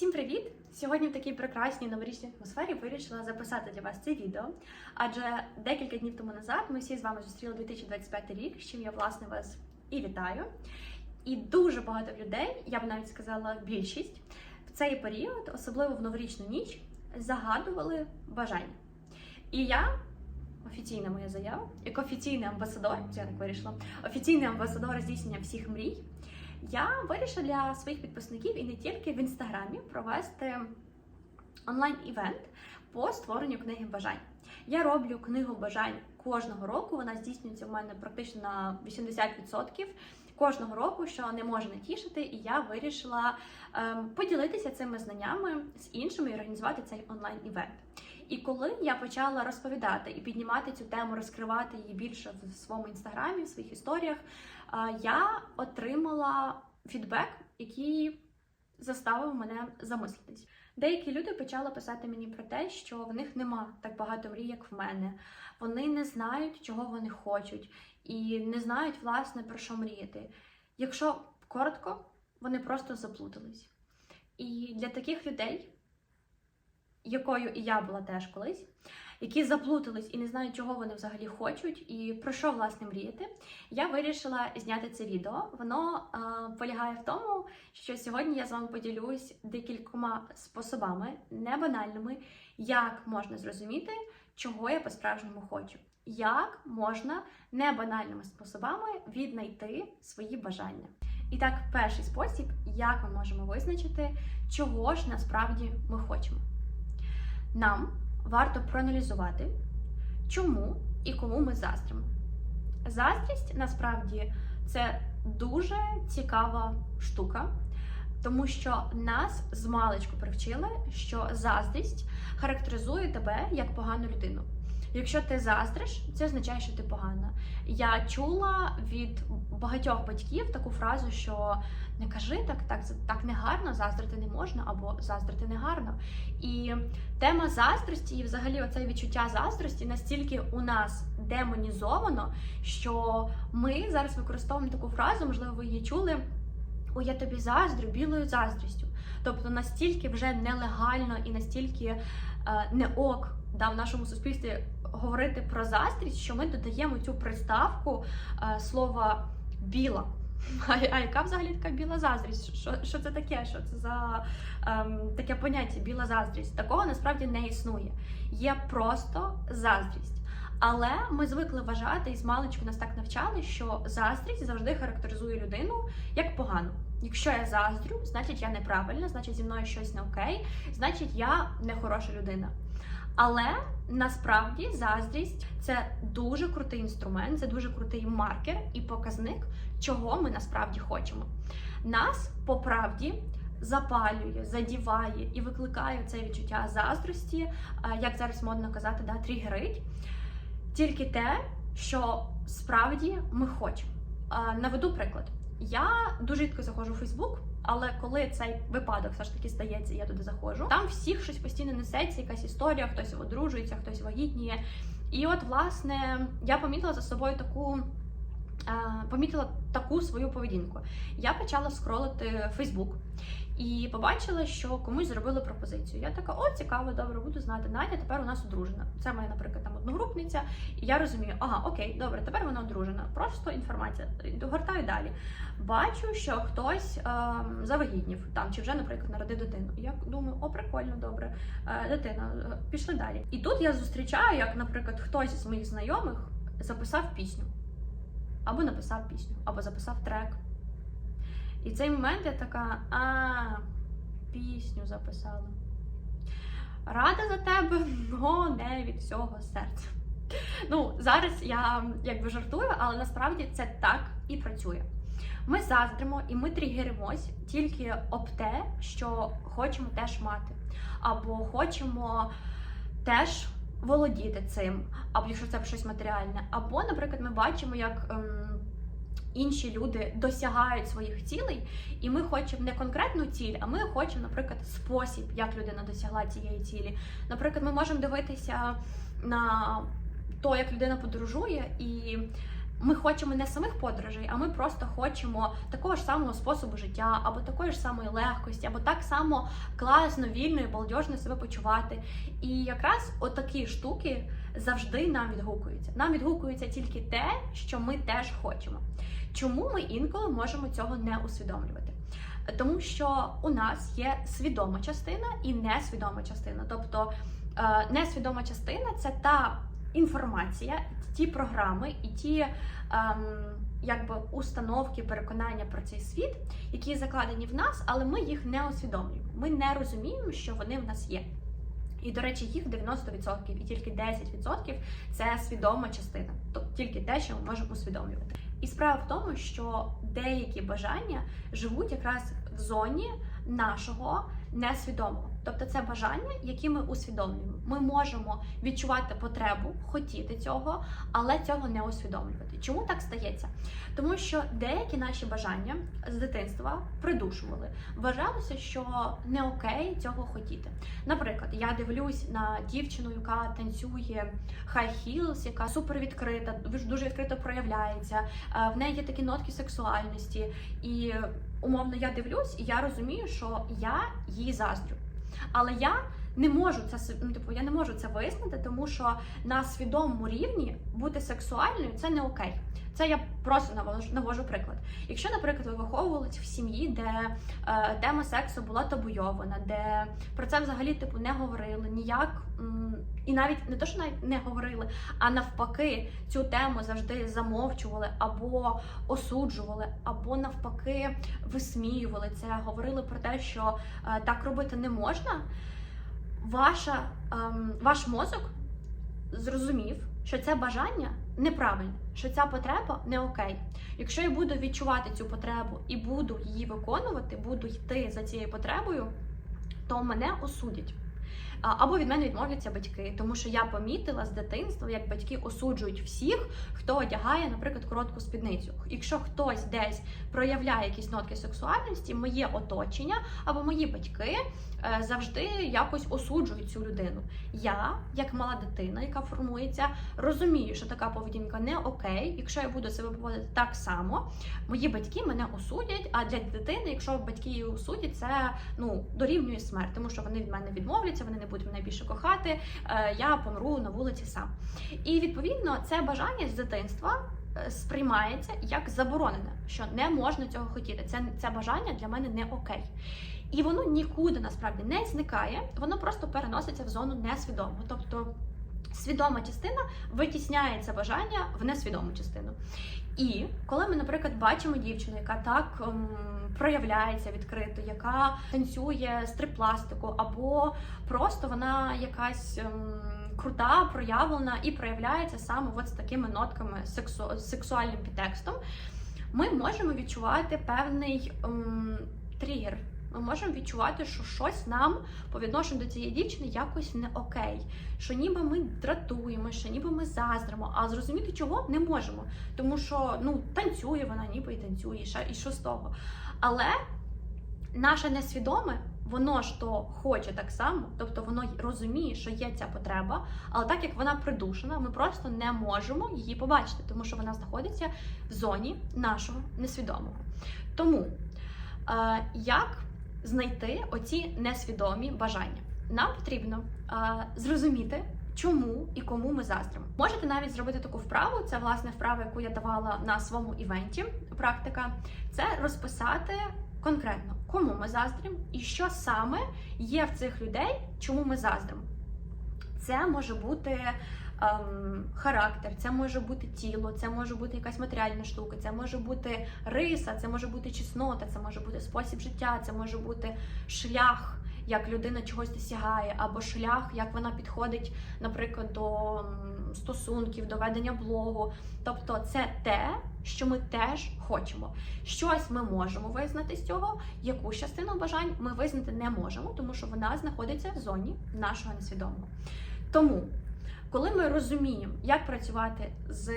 Всім привіт! Сьогодні в такій прекрасній новорічній атмосфері вирішила записати для вас це відео. Адже декілька днів тому назад ми всі з вами зустріли 2025 рік, з чим я власне вас і вітаю. І дуже багато людей, я б навіть сказала більшість, в цей період, особливо в новорічну ніч, загадували бажання. І я, офіційна моя заява, як офіційний амбасадор, я так вирішила, офіційний амбасадор здійснення всіх мрій. Я вирішила для своїх підписників і не тільки в інстаграмі провести онлайн-івент по створенню книги бажань. Я роблю книгу бажань кожного року. Вона здійснюється в мене практично на 80% кожного року, що не може не тішити, і я вирішила ем, поділитися цими знаннями з іншими і організувати цей онлайн-івент. І коли я почала розповідати і піднімати цю тему, розкривати її більше в своєму інстаграмі, в своїх історіях, я отримала фідбек, який заставив мене замислитись. Деякі люди почали писати мені про те, що в них нема так багато мрій, як в мене. Вони не знають, чого вони хочуть, і не знають, власне, про що мріяти. Якщо коротко, вони просто заплутались. І для таких людей, якою і я була теж колись, які заплутались і не знають, чого вони взагалі хочуть, і про що власне мріяти, я вирішила зняти це відео. Воно е, полягає в тому, що сьогодні я з вами поділюсь декількома способами, не банальними, як можна зрозуміти, чого я по-справжньому хочу. Як можна не банальними способами віднайти свої бажання? І так, перший спосіб, як ми можемо визначити, чого ж насправді ми хочемо. Нам варто проаналізувати, чому і кому ми заздримо. Заздрість насправді це дуже цікава штука, тому що нас з маличку привчили, що заздрість характеризує тебе як погану людину. Якщо ти заздриш, це означає, що ти погана. Я чула від багатьох батьків таку фразу, що не кажи так, так, так не гарно, заздрити не можна, або заздрити не гарно. І тема заздрості, і взагалі оце відчуття заздрості настільки у нас демонізовано, що ми зараз використовуємо таку фразу, можливо, ви її чули. О, я тобі заздрю білою заздрістю. Тобто настільки вже нелегально і настільки не ок да, в нашому суспільстві говорити про заздрість, що ми додаємо цю приставку е, слова біла. А, а яка взагалі така біла заздрість? Що, що це таке? Що це за ем, таке поняття біла заздрість? Такого насправді не існує. Є просто заздрість. Але ми звикли вважати і з маличку нас так навчали, що заздрість завжди характеризує людину як погану. Якщо я заздрю, значить я неправильна, значить зі мною щось не окей, значить я не хороша людина. Але насправді заздрість це дуже крутий інструмент, це дуже крутий маркер і показник, чого ми насправді хочемо. Нас по правді запалює, задіває і викликає це відчуття заздрості, е, як зараз модно казати, да, тригерить. Тільки те, що справді ми хочемо. Е, Наведу приклад. Я дуже рідко заходжу в Фейсбук, але коли цей випадок все ж таки стається, я туди заходжу. Там всіх щось постійно несеться, якась історія, хтось одружується, хтось вагітніє. І от, власне, я помітила за собою таку. Е, Помітила таку свою поведінку. Я почала скролити Фейсбук і побачила, що комусь зробили пропозицію. Я така, о, цікаво, добре, буду знати. Надя тепер у нас одружена. Це моя, наприклад, там одногрупниця, і я розумію, ага, окей, добре, тепер вона одружена. Просто інформація. Догортаю далі. Бачу, що хтось ем, завагітнів там, чи вже, наприклад, народив дитину. Я думаю, о, прикольно, добре, е, дитина, е, пішли далі. І тут я зустрічаю, як, наприклад, хтось з моїх знайомих записав пісню, або написав пісню, або записав трек. І цей момент я така, а, пісню записала. Рада за тебе, але не від всього серця. Ну, зараз я якби жартую, але насправді це так і працює. Ми заздримо і ми тригеримось тільки об те, що хочемо теж мати, або хочемо теж володіти цим, або якщо це щось матеріальне, або, наприклад, ми бачимо, як. Ем, інші люди досягають своїх цілей, і ми хочемо не конкретну ціль, а ми хочемо, наприклад, спосіб, як людина досягла цієї цілі. Наприклад, ми можемо дивитися на то, як людина подорожує, і ми хочемо не самих подорожей, а ми просто хочемо такого ж самого способу життя, або такої ж самої легкості, або так само класно, вільно і балдежно себе почувати. І якраз отакі штуки завжди нам відгукуються. Нам відгукується тільки те, що ми теж хочемо. Чому ми інколи можемо цього не усвідомлювати? Тому що у нас є свідома частина і несвідома частина. Тобто е, несвідома частина це та інформація, ті програми і ті ем, якби установки, переконання про цей світ, які закладені в нас, але ми їх не усвідомлюємо. Ми не розуміємо, що вони в нас є. І, до речі, їх 90%, і тільки 10% це свідома частина, тобто тільки те, що ми можемо усвідомлювати. І справа в тому, що деякі бажання живуть якраз в зоні нашого несвідомого. Тобто це бажання, які ми усвідомлюємо. Ми можемо відчувати потребу, хотіти цього, але цього не усвідомлювати. Чому так стається? Тому що деякі наші бажання з дитинства придушували. Вважалося, що не окей цього хотіти. Наприклад, я дивлюсь на дівчину, яка танцює high heels, яка супер відкрита, дуже відкрито проявляється. е, В неї є такі нотки сексуальності, і умовно я дивлюсь, і я розумію, що я їй заздрю. Але я не можу це ну, типу, я не можу це визнати, тому що на свідомому рівні бути сексуальною це не окей. Це я просто навожу, навожу приклад. Якщо, наприклад, ви виховувались в сім'ї, де е, тема сексу була табуйована, де про це взагалі типу не говорили ніяк, і навіть не то, що навіть не говорили, а навпаки, цю тему завжди замовчували або осуджували, або навпаки висміювали це, говорили про те, що е, так робити не можна. Ваша, ем, ваш мозок зрозумів, що це бажання неправильне, що ця потреба не окей. Якщо я буду відчувати цю потребу і буду її виконувати, буду йти за цією потребою, то мене осудять. Або від мене відмовляться батьки, тому що я помітила з дитинства, як батьки осуджують всіх, хто одягає, наприклад, коротку спідницю. Якщо хтось десь проявляє якісь нотки сексуальності, моє оточення або мої батьки е, завжди якось осуджують цю людину. Я, як мала дитина, яка формується, розумію, що така поведінка не окей. Якщо я буду себе поводити так само, мої батьки мене осудять. А для дитини, якщо батьки її осудять, це ну дорівнює смерть, тому що вони від мене відмовляться, вони не будуть мене більше кохати. е, Я помру на вулиці сам. І відповідно це бажання з дитинства. е, Сприймається як заборонене, що не можна цього хотіти. Це це бажання для мене не окей. І воно нікуди насправді не зникає, воно просто переноситься в зону несвідомого. Тобто свідома частина витісняє це бажання в несвідому частину. І коли ми, наприклад, бачимо дівчину, яка так ем, проявляється відкрито, яка танцює стрип-пластику, або просто вона якась. Ем, Крута, проявлена і проявляється саме от з такими нотками сексу... сексуальним підтекстом, ми можемо відчувати певний ем, тригер. Ми можемо відчувати, що щось нам по відношенню до цієї дівчини якось не окей, що ніби ми дратуємо, що ніби ми заздримо, а зрозуміти чого не можемо. Тому що ну танцює вона, ніби і танцює, і що з того. Але наше несвідоме, воно ж то хоче так само, тобто воно розуміє, що є ця потреба, але так як вона придушена, ми просто не можемо її побачити, тому що вона знаходиться в зоні нашого несвідомого. Тому е, як знайти оці несвідомі бажання? Нам потрібно е, зрозуміти. Чому і кому ми заздримо? Можете навіть зробити таку вправу. Це власне вправа, яку я давала на своєму івенті. Практика це розписати конкретно, кому ми заздримо і що саме є в цих людей, чому ми заздримо. Це може бути характер, це може бути тіло, це може бути якась матеріальна штука, це може бути риса, це може бути чеснота, це може бути спосіб життя, це може бути шлях, як людина чогось досягає, або шлях, як вона підходить, наприклад, до стосунків, до ведення блогу. Тобто, це те, що ми теж хочемо. Щось ми можемо визнати з цього, яку частину бажань ми визнати не можемо, тому що вона знаходиться в зоні нашого несвідомого. Тому, коли ми розуміємо, як працювати з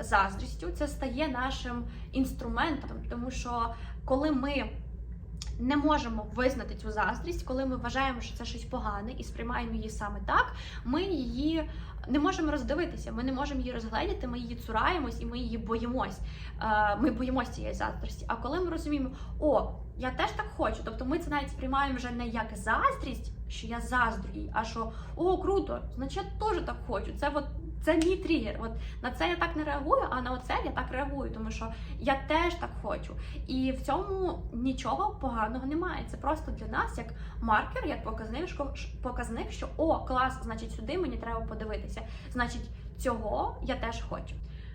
заздрістю, це стає нашим інструментом, тому що коли ми не можемо визнати цю заздрість, коли ми вважаємо, що це щось погане і сприймаємо її саме так, ми її не можемо роздивитися, ми не можемо її розгледіти, ми її цураємось і ми її боїмось. Е, Ми боїмося цієї заздрості. А коли ми розуміємо, о, я теж так хочу, тобто ми це навіть сприймаємо вже не як заздрість, що я заздрю їй, а що о, круто, значить я теж так хочу. Це от це мій тригер. От на це я так не реагую, а на оце я так реагую, тому що я теж так хочу. І в цьому нічого поганого немає. Це просто для нас як маркер, як показник, що- показник, що о, клас, значить, сюди мені треба подивитися. Значить, цього я теж хочу.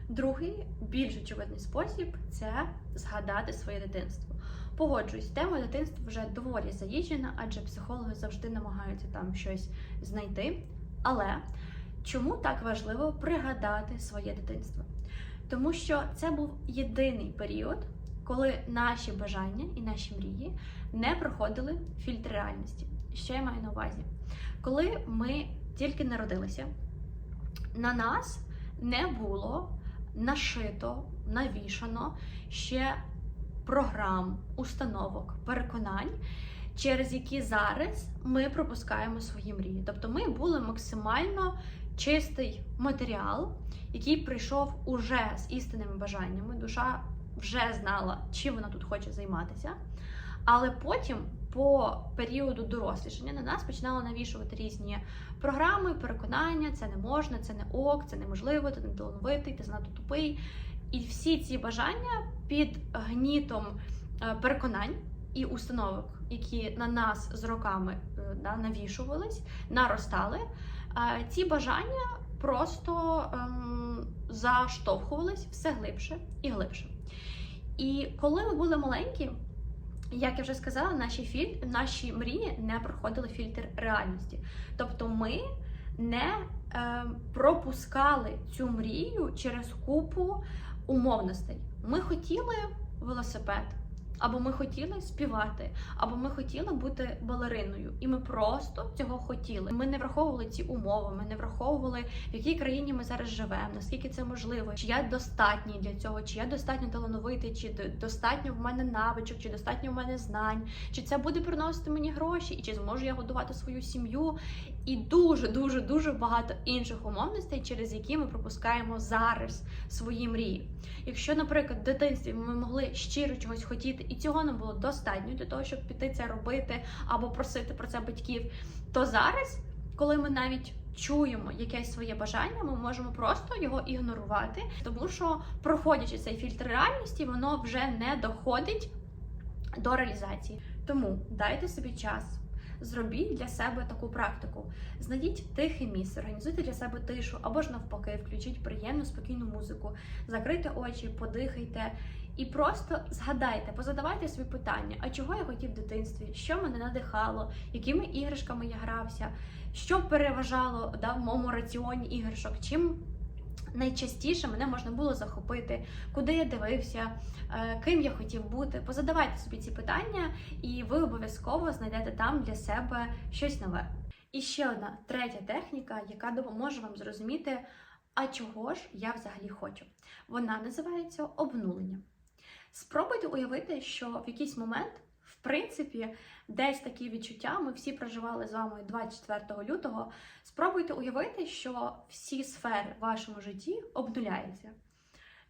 Другий більш очевидний спосіб це згадати своє дитинство. Погоджуюсь, тема дитинства вже доволі заїжджена, адже психологи завжди намагаються там щось знайти. Але чому так важливо пригадати своє дитинство? Тому що це був єдиний період, коли наші бажання і наші мрії не проходили фільтр реальності. Що я маю на увазі? Коли ми тільки народилися, на нас не було нашито, навішано ще програм, установок, переконань, через які зараз ми пропускаємо свої мрії. Тобто ми були максимально чистий матеріал, який прийшов уже з істинними бажаннями. Душа вже знала, чим вона тут хоче займатися. Але потім, по періоду дорослішання, на нас починали навішувати різні програми, переконання: це не можна, це не ок, це неможливо, ти не талановитий, ти занадто тупий. І всі ці бажання під гнітом е, переконань і установок, які на нас з роками е, да, навішувались, наростали. е, Ці бажання просто ем, заштовхувались все глибше і глибше. І коли ми були маленькі, як я вже сказала, наші філь... наші мрії не проходили фільтр реальності. Тобто ми не е, пропускали цю мрію через купу умовностей. Ми хотіли велосипед, або ми хотіли співати, або ми хотіли бути балериною, і ми просто цього хотіли. Ми не враховували ці умови, ми не враховували, в якій країні ми зараз живемо, наскільки це можливо, чи я достатній для цього, чи я достатньо талановитий, чи достатньо в мене навичок, чи достатньо в мене знань, чи це буде приносити мені гроші, і чи зможу я годувати свою сім'ю, і дуже, дуже, дуже багато інших умовностей, через які ми пропускаємо зараз свої мрії. Якщо, наприклад, в дитинстві ми могли щиро чогось хотіти, і цього не було достатньо для того, щоб піти це робити або просити про це батьків, то зараз, коли ми навіть чуємо якесь своє бажання, ми можемо просто його ігнорувати, тому що, проходячи цей фільтр реальності, воно вже не доходить до реалізації. Тому дайте собі час. Зробіть для себе таку практику. Знайдіть тихе місце, організуйте для себе тишу, або ж навпаки, включіть приємну, спокійну музику, закрийте очі, подихайте і просто згадайте, позадавайте собі питання: а чого я хотів в дитинстві, що мене надихало, якими іграшками я грався, що переважало да, в моєму раціоні іграшок, чим найчастіше мене можна було захопити, куди я дивився, е, ким я хотів бути. Позадавайте собі ці питання, і ви обов'язково знайдете там для себе щось нове. І ще одна третя техніка, яка допоможе вам зрозуміти, а чого ж я взагалі хочу. Вона називається обнулення. Спробуйте уявити, що в якийсь момент, в принципі, десь такі відчуття ми всі проживали з вами 24 лютого. Спробуйте уявити, що всі сфери в вашому житті обнуляються.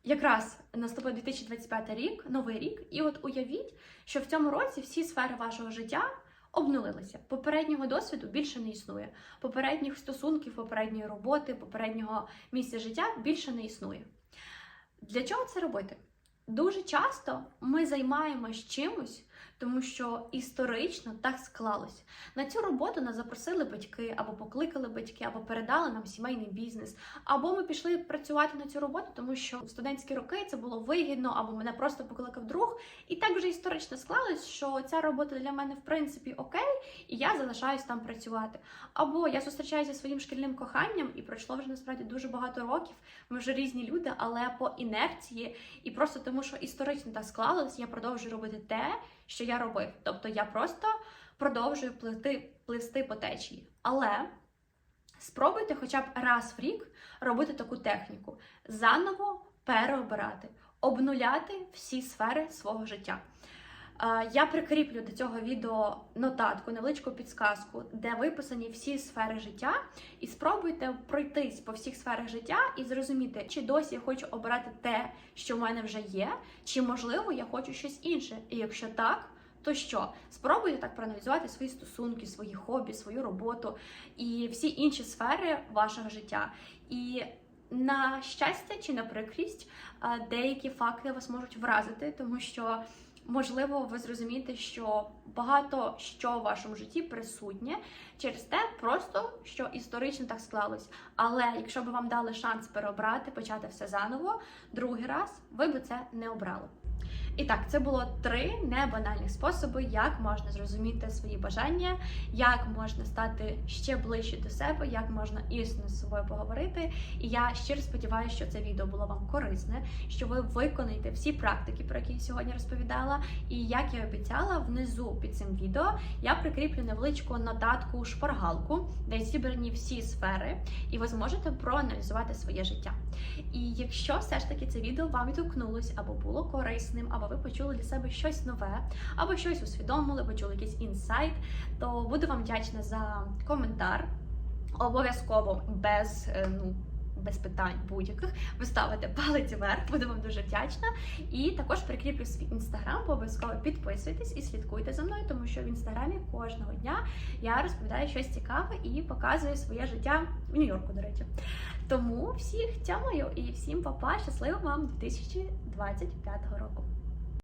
Якраз наступив 2025 рік, новий рік, і от уявіть, що в цьому році всі сфери вашого життя обнулилися. Попереднього досвіду більше не існує. Попередніх стосунків, попередньої роботи, попереднього місця життя більше не існує. Для чого це робити? Дуже часто ми займаємось чимось, тому що історично так склалось. На цю роботу нас запросили батьки, або покликали батьки, або передали нам сімейний бізнес, або ми пішли працювати на цю роботу, тому що в студентські роки це було вигідно, або мене просто покликав друг. І так вже історично склалось, що ця робота для мене в принципі окей, і я залишаюсь там працювати. Або я зустрічаюся зі своїм шкільним коханням, і пройшло вже насправді дуже багато років. Ми вже різні люди, але по інерції, і просто тому, що історично так склалось, я продовжую робити те, що я робив. Тобто я просто продовжую плити, плисти по течії. Але спробуйте хоча б раз в рік робити таку техніку: заново переобирати, обнуляти всі сфери свого життя. Я прикріплю до цього відео нотатку, невеличку підсказку, де виписані всі сфери життя, і спробуйте пройтись по всіх сферах життя і зрозуміти, чи досі я хочу обирати те, що в мене вже є, чи можливо я хочу щось інше. І якщо так, то що? Спробуйте так проаналізувати свої стосунки, свої хобі, свою роботу і всі інші сфери вашого життя. І на щастя чи на прикрість, деякі факти вас можуть вразити, тому що можливо ви зрозумієте, що багато що в вашому житті присутнє через те, просто що історично так склалось. Але якщо б вам дали шанс переобрати, почати все заново, другий раз ви б це не обрали. І так, це було три небанальних способи, як можна зрозуміти свої бажання, як можна стати ще ближче до себе, як можна істинно з собою поговорити. І я щиро сподіваюся, що це відео було вам корисне, що ви виконаєте всі практики, про які я сьогодні розповідала. І як я обіцяла, внизу під цим відео я прикріплю невеличку нотатку шпаргалку, де зібрані всі сфери, і ви зможете проаналізувати своє життя. І якщо все ж таки це відео вам відгукнулось або було корисним, або ви почули для себе щось нове, або щось усвідомили, почули якийсь інсайт, то буду вам вдячна за коментар. Обов'язково без е, ну. Без питань будь-яких ви ставите палець вверх, буду вам дуже вдячна. І також прикріплю свій інстаграм, обов'язково підписуйтесь і слідкуйте за мною, тому що в інстаграмі кожного дня я розповідаю щось цікаве і показую своє життя в Нью-Йорку, до речі. Тому всіх тямою і всім папа, щасливо вам 2025 року.